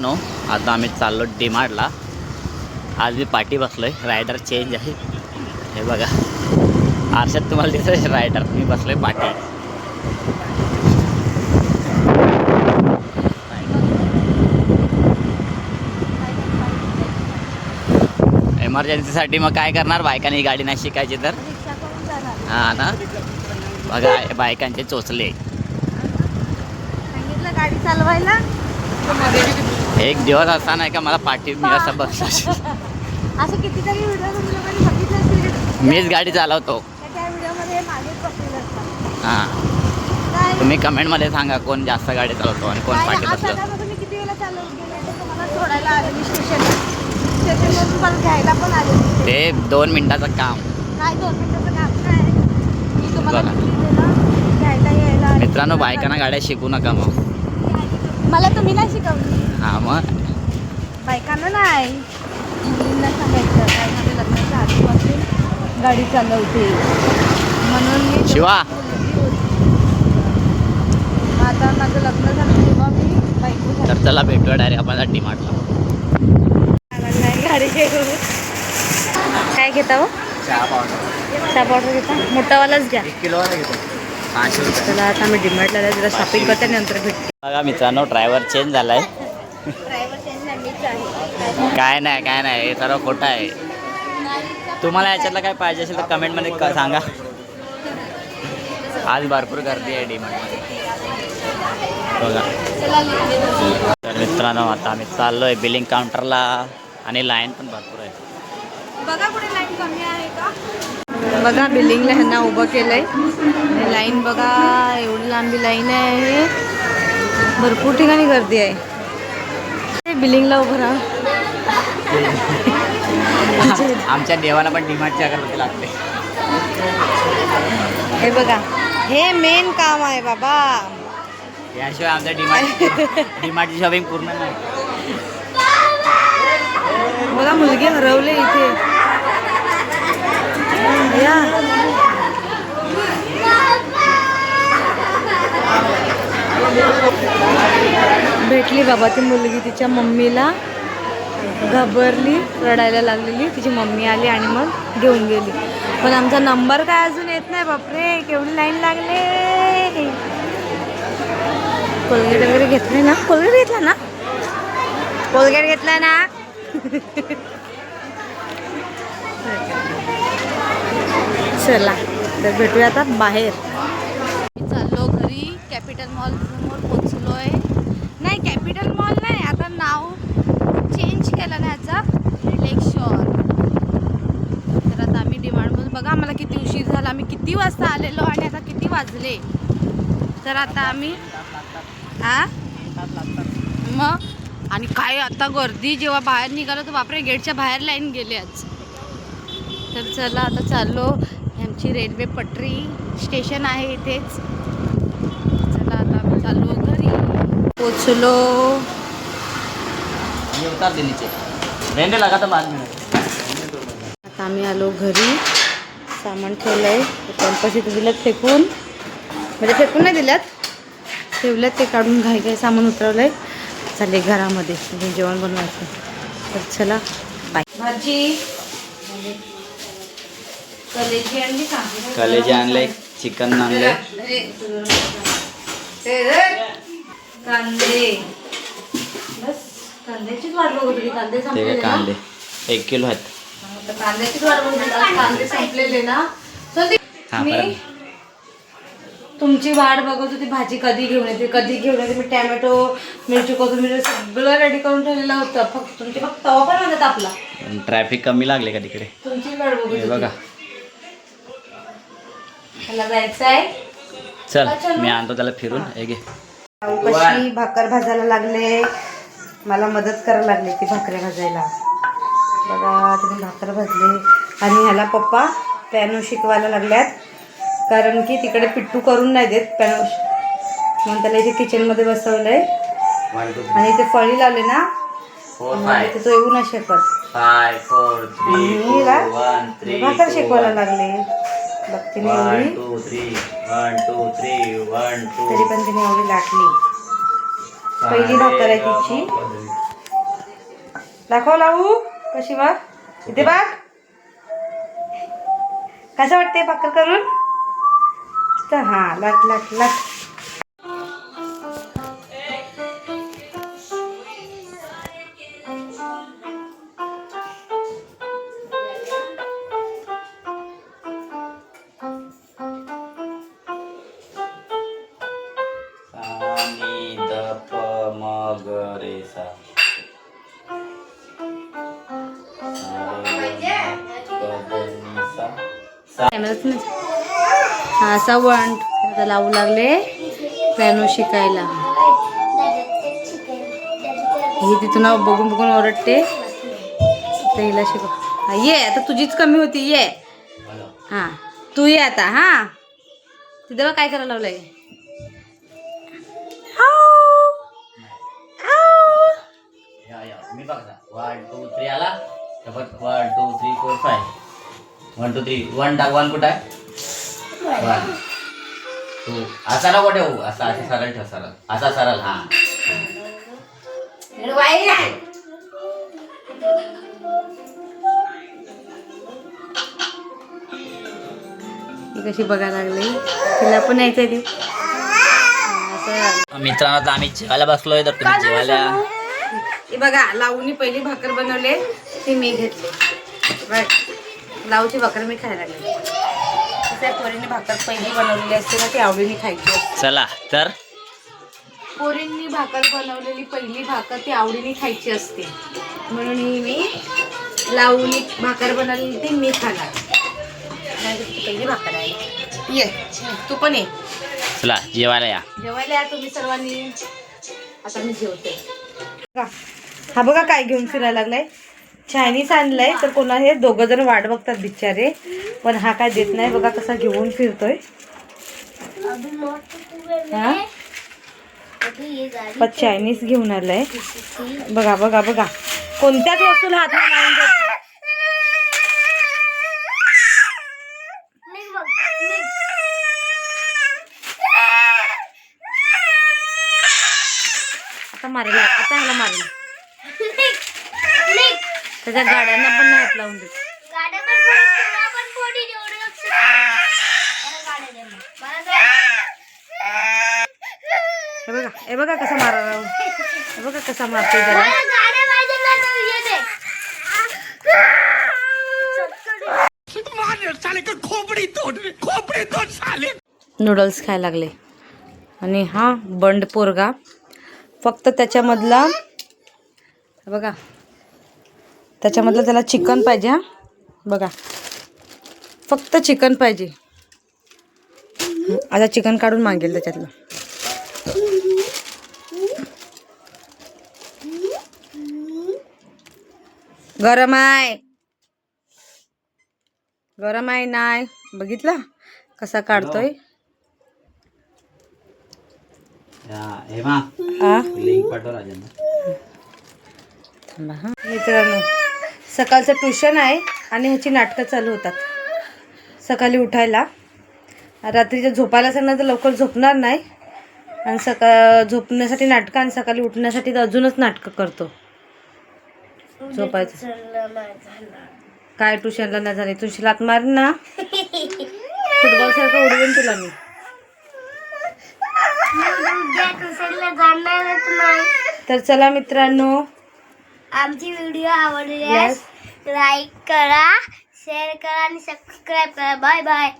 No आता आम्ही चाललो डिमार्टला आज मी पाठी बसलोय रायडर चेंज आहे. हे बघा. आरशात तुम्हाला दिसतोय रायडर मी बसलोय पाठी एमर्जन्सीसाठी मग काय करणार? बायकांनी गाडी नाही शिकायची तर? हा हां ना? बघा बायकांचे चोचले. सांगितलं गाडी चालवायला. एक दिवस असा नाही का मला पाठी मी असं कितीतरी व्हिडिओ असतील मीच गाडी चालवतो. हां तुम्ही कमेंटमध्ये सांगा कोण जास्त गाडी चालवतो आणि कोण पाठी आलेली ते दोन मिनिटाचं काम. मित्रांनो बायकांना गाड्या शिकू नका मग. मला तुम्ही नाही शिकवली. हां मग बायकांना नाही. मुलींना सांगायचं काय माझ्या लग्नाच्या आधीपासून गाडी चालवते. म्हणून मी शिवा. आता माझं लग्न झालं तेव्हा मी झाली. तर चला भेटूया डायरेक्ट आपण डिमार्टला आम्हाला नाही गाडी घेऊ काय घेता हो? चहा पावडर. चहा पावडर घेता? मोठावालाच घ्या. एक किलो चला आता आम्ही डिमार्टला जरा शॉपिंग करते नंतर भेटते. बघा मित्रांनो ड्रायव्हर चेंज झालाय ड्रायव्हर चेंज मीच आहे काय नाही काय नाही. हे सर्व खोटं आहे. तुम्हाला याच्यातलं काय पाहिजे असेल तर कमेंटमध्ये क- सांगा. आज भरपूर गर्दी आहे डिमार्टमध्ये बघा. तर मित्रांनो आता आम्ही चाललोय बिलिंग काउंटरला आणि लाईन पण भरपूर आहे. बघा कुठे लाईन कमी आहे का? बघा बिल्डिंगला ह्यांना उभं केलंय. आणि लाईन बघा एवढी लांबी लाईन आहे. भरपूर ठिकाणी गर्दी आहे. बिल्डिंगला उभं राहा. आमच्या देवाला पण डिमार्टची अगरबत्ती लागते. हे बघा हे मेन काम आहे बाबा. याशिवाय आमच्या डिमार्ट डिमार्टची शॉपिंग पूर्ण नाही. बघा मुलगी हरवले इथे. या. भेटली बाबा ती मुलगी तिच्या मम्मीला घाबरली रडायला लागलेली. तिची मम्मी आली आणि मग घेऊन गेली. पण आमचा नंबर काय अजून येत नाही बापरे केवढी लाईन लागले. कोलगेट वगैरे घेतले ना? कोलगेट घेतला ना? कोलगेट घेतला ना? चला तर भेटूया आता बाहेर चाललो घरी कॅपिटल मॉल समोर पोचलोय नाही कॅपिटल मॉल नाही आता नाव चेंज केलं ना ह्याचा लेक शॉर तर आता आम्ही डिमांडमधून बघा आम्हाला किती उशीर झाला. आम्ही किती वाजता आलेलो आणि आता किती वाजले? तर आता आम्ही हा मग? आणि काय आता गर्दी जेव्हा बाहेर निघालो तर बापरे गेटच्या बाहेर लाईन गेले आज. तर चला आता चाललो. आमची रेल्वे पटरी स्टेशन आहे इथेच. चला आता आम्ही चाललो घरी. पोचलो. ये उतार दे नीचे रहने लगा तो बाद में आता आम्ही आलो घरी सामान ठेवलंय पंपाशी दिल्यात फेकून म्हणजे फेकून नाही दिल्यात ठेवल्यात ते काढून घाई घाई सामान उतरवलंय चालले घरामध्ये म्हणजे जेवण बनवायचं तर चला बाय भाजी कलेजी आणली का कलेजे आणले चिकन आणले कांदे कांद्याचीच वाट बघत होती. कांदे ते काय संपलेले ना? कांदे? एक किलो आहेत. कांद्याचीच वाट बघत होती. आज कांदे संपलेले ना? संदीप, हा, मी बरं. तुमची वाट बघत होती. भाजी कधी घेऊन येते? कधी घेऊन येते? मी टॅमॅटो मिरची कोथिंबीर सगळं रेडी करून ठेवलेलं होतं. फक्त तुमची फक्त तवा पण म्हणत आपला. ट्रॅफिक कमी लागले का तिकडे? तुमची वाट बघत हे होती. बघा. मला जायचं आहे. चल मी आणतो त्याला फिरून. हे घे. कशी भाकर भाजायला लागले? मला मदत करायला लागली ती भाकऱ्या भाजायला. बघा तिने भाकर भाजली. आणि ह्याला पप्पा पॅनो शिकवायला लागल्यात. कारण की तिकडे पिट्टू करून नाही देत पॅनो म्हणून त्याला इथे किचनमध्ये बसवलंय. आणि इथे फळी लावले ना इथे तो येऊ नाही शकत. आणि भाकर शिकवायला लागले. बघ तिने एवढी. तरी पण तिने एवढी लाटली. पहिली भाकर आहे तिची. दाखव लावू कशी मग इथे बघ. कसं वाटते भाकर करून? हा लाट लाट लाट. ग रे सा। हा असा वंट आता लावू लागले पियानो शिकायला. ही तिथून बघून बघून ओरडते. तर हिला शिकव. ये आता तुझीच कमी होती ये. हा तू ये आता हा. तिथं काय करायला लावलंय. मी बघा. वन टू थ्री आला. One two three four five one two three one टाक वन कुठं आहे? वन टू असा नको ठेवू. असा असा सरळ ठेव सरळ. असा सरळ हा. कशी बघायला लागली? तिला पण यायचंय ती. मित्रांनो आता आम्ही जेवायला बसलोय. तर तुम्ही जेवायला हे बघा लावूनी पहिली भाकर बनवले ती मी घेतली. बघ लावची भाकर मी खायला लागले. त्या पोरीने भाकर पहिली बनवलेली असते ना ती आवडीने खायची असते. चला तर? पोरींनी भाकर बनवलेली पहिली भाकर ती आवडीने खायची असते. म्हणून ही मी लावणी भाकर बनवलेली ती मी खाणार. पहिली भाकर आहे. ये तू पण ये. चला जेवायला या. जेवायला या तुम्ही सर्वांनी. आता मी जेवते. हा बघा काय घेऊन फिरायला लागलाय. चायनीज आणलंय तर कोणा हे दोघं जण वाट बघतात बिचारे. पण हा काय देत नाही बघा कसा घेऊन फिरतोय. हा? पण चायनीज घेऊन आलाय. बघा बघा बघा. कोणत्याच वस्तूला हात नाही आता मारेल आता ह्याला मारेल. त्याच्या गाड्यांना पण नाही हात लावून देत हे बघा हे बघा कसा मारा हे बघा कसा मारतोय त्याला. नूडल्स खायला लागले. आणि हा बंड पोरगा फक्त त्याच्यामधला बघा. त्याच्यामधलं त्याला चिकन पाहिजे हा. बघा. फक्त चिकन पाहिजे. आता चिकन काढून मागेल त्याच्यातलं. गरम आहे. गरम आहे नाही बघितलं? कसा काढतोय? लिंक पाठव राजांना. थांबा हा. मित्रांनो सकाळचं ट्युशन आहे आणि ह्याची नाटकं चालू होतात. सकाळी उठायला. रात्रीच्या झोपायला सांगणार तर लवकर झोपणार नाही. आणि सकाळ झोपण्यासाठी नाटकं आणि सकाळी उठण्यासाठी तर अजूनच नाटकं करतो. झोपायचं. काय ट्युशनला नाही झाले तुझी लात मार ना. फुटबॉल सारखं उडवेन तुला मी. तर चला मित्रांनो आमची व्हिडिओ आवडल्यास लाईक करा शेअर करा आणि सबस्क्राईब करा. Bye bye